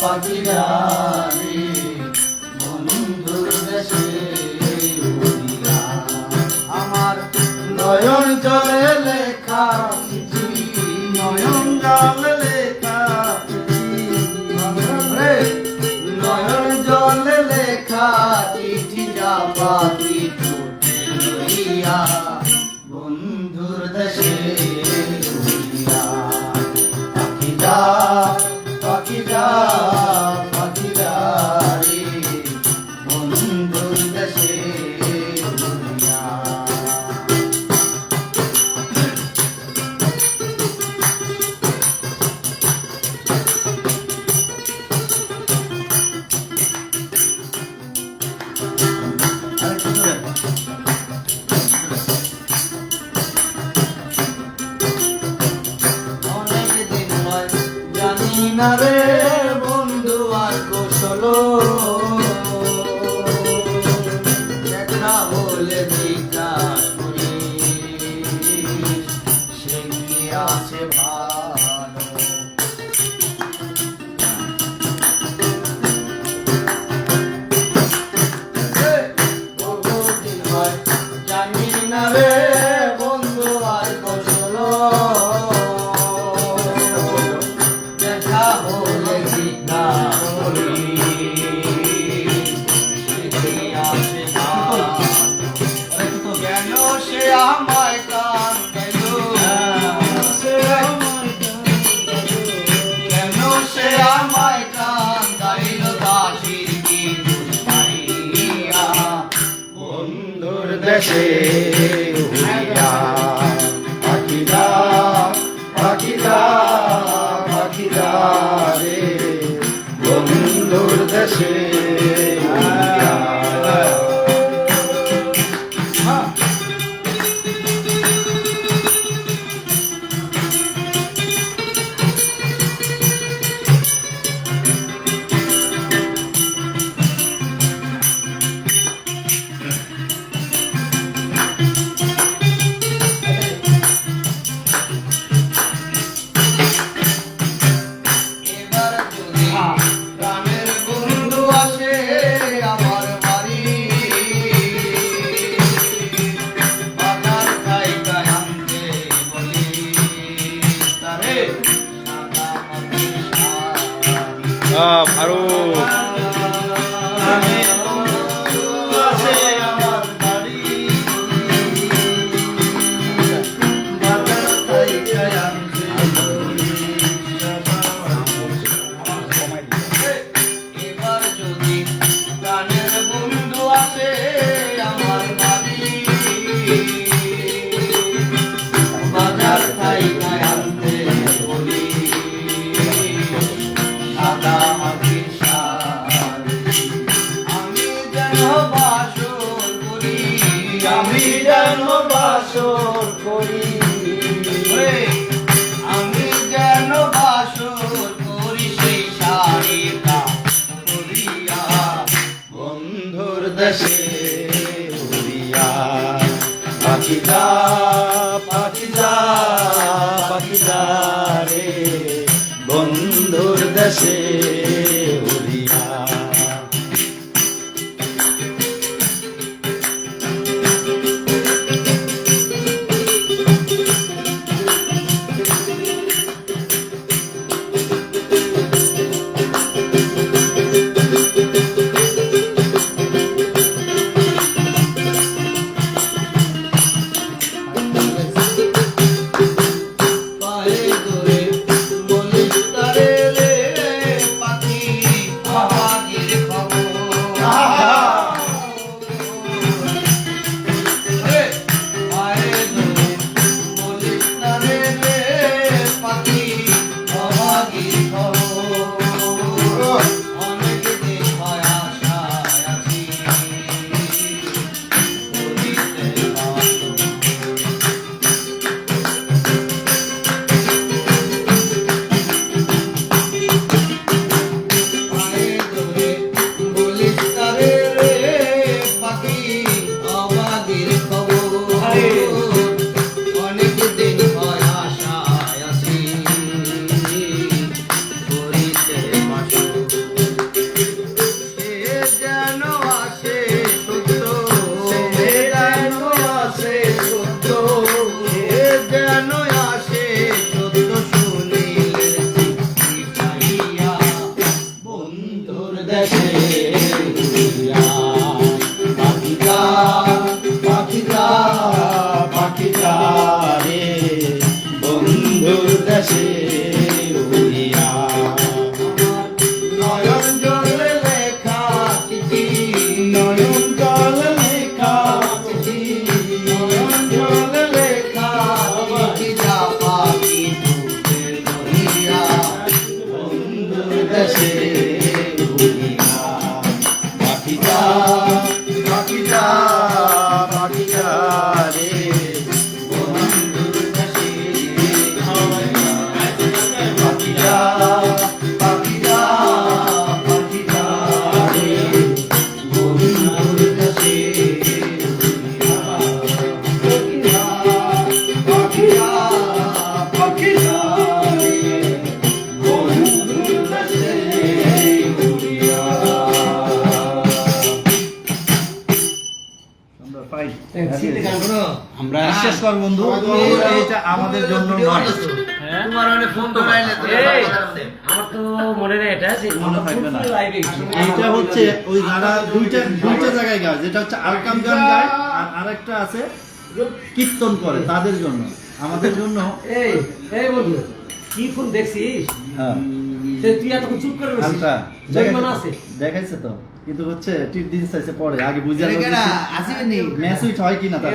পাখিরারে বন্ধুর দেশে আমার নয়ন জলে লেখা নয়ন জল লেখা নয়ন জল লেখা চিঠি যা পাখি লইয়া। বন্ধুর una vez. আছে পাখি যা পাখি যা পাখি যা রে বন্ধুর দেশে। আমরা শেষ কর বন্ধু এটা আমাদের জন্য নয়। তোমার অনেক ফোন তো পাইলে তো এই। কথা বলতে। আমার তো মনে নেই এটা যে মনে থাকবে না। এইটা হচ্ছে ওই যারা দুইটা দুইটা জায়গায় গায় যেটা হচ্ছে আলকাম গান গায় আর আরেকটা আছে কীর্তন করে তাদের জন্য। আমাদের জন্য এই এই বন্ধু কি ফোন দেখছিস? হ্যাঁ। তুই এত চুপ করে রয়েছিস। আছে। দেখাইছে তো। কিন্তু হচ্ছে টিপ দিন চাইছে পরে আগে বুঝে এখানে আসিবেন নি ম্যাচ উইট হয় কিনা তার